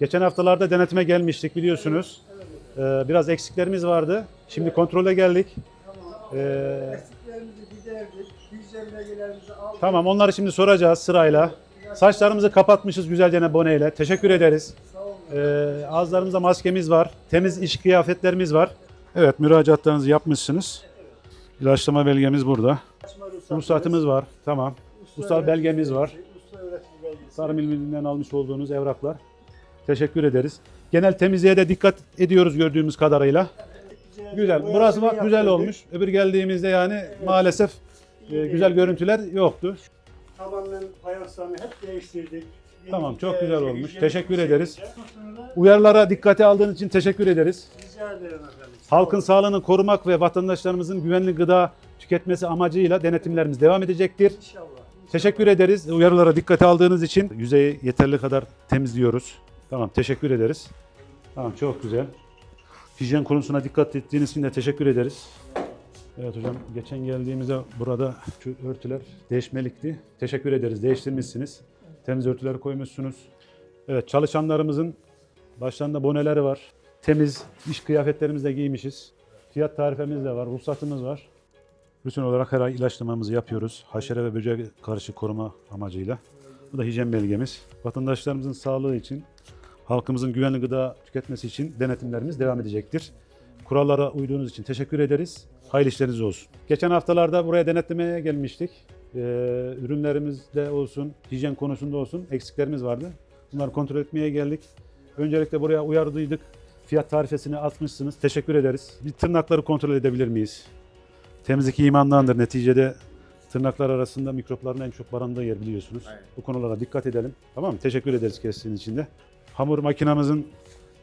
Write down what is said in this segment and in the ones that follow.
Geçen haftalarda denetime gelmiştik biliyorsunuz. Ee, biraz eksiklerimiz vardı. Şimdi kontrole geldik. Ee, Eksiklerimizi giderdik. Güzel belgelerimizi aldık. tamam onları şimdi soracağız sırayla. Saçlarımızı kapatmışız güzelce boneyle. Teşekkür ederiz. Sağ olun. Ee, ağızlarımızda maskemiz var. Temiz iş kıyafetlerimiz var. Evet müracaatlarınızı yapmışsınız. İlaçlama belgemiz burada. Açma Ruhsatımız var. Tamam. Usta öğretim belgemiz var. belgesi, Usta öğretim belgesi. Tarım İl Müdürlüğü'nden almış olduğunuz evraklar. Teşekkür ederiz. Genel temizliğe de dikkat ediyoruz gördüğümüz kadarıyla. Güzel. Burası bak güzel olmuş. Öbür geldiğimizde yani maalesef e, güzel görüntüler yoktu. Tabanların fayanslarını hep değiştirdik. Tamam, çok güzel olmuş. Teşekkür ederiz. Sonra Uyarılara dikkate aldığınız için teşekkür ederiz. Rica ederim efendim. Halkın sağlığını korumak ve vatandaşlarımızın güvenli gıda tüketmesi amacıyla denetimlerimiz devam edecektir. İnşallah. Teşekkür ederiz. Uyarılara dikkate aldığınız için yüzeyi yeterli kadar temizliyoruz. Tamam, teşekkür ederiz. Tamam, çok güzel. Hijyen konusuna dikkat ettiğiniz için de teşekkür ederiz. Evet hocam, geçen geldiğimizde burada şu örtüler değişmelikti. Teşekkür ederiz, değiştirmişsiniz. Temiz örtüler koymuşsunuz. Evet, çalışanlarımızın başlarında boneleri var. Temiz iş kıyafetlerimizi de giymişiz. Fiyat tarifemiz de var, ruhsatımız var. Rutin olarak her ay ilaçlamamızı yapıyoruz. Haşere ve böcek karşı koruma amacıyla. Bu da hijyen belgemiz. Vatandaşlarımızın sağlığı için, halkımızın güvenli gıda tüketmesi için denetimlerimiz devam edecektir. Kurallara uyduğunuz için teşekkür ederiz. Hayırlı işleriniz olsun. Geçen haftalarda buraya denetlemeye gelmiştik. Ee, ürünlerimizde olsun, hijyen konusunda olsun eksiklerimiz vardı. Bunları kontrol etmeye geldik. Öncelikle buraya uyardıydık. Fiyat tarifesini atmışsınız. Teşekkür ederiz. Bir tırnakları kontrol edebilir miyiz? Temizlik imandandır. Neticede tırnaklar arasında mikropların en çok barındığı yer biliyorsunuz. Bu konulara dikkat edelim. Tamam mı? Teşekkür ederiz kestiğiniz için de. Hamur makinamızın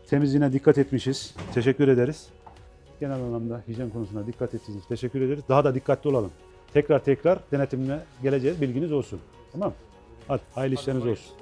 temizliğine dikkat etmişiz. Teşekkür ederiz. Genel anlamda hijyen konusuna dikkat ettiğiniz teşekkür ederiz. Daha da dikkatli olalım. Tekrar tekrar denetimine geleceğiz. Bilginiz olsun. Tamam mı? Hadi hayırlı işleriniz olsun.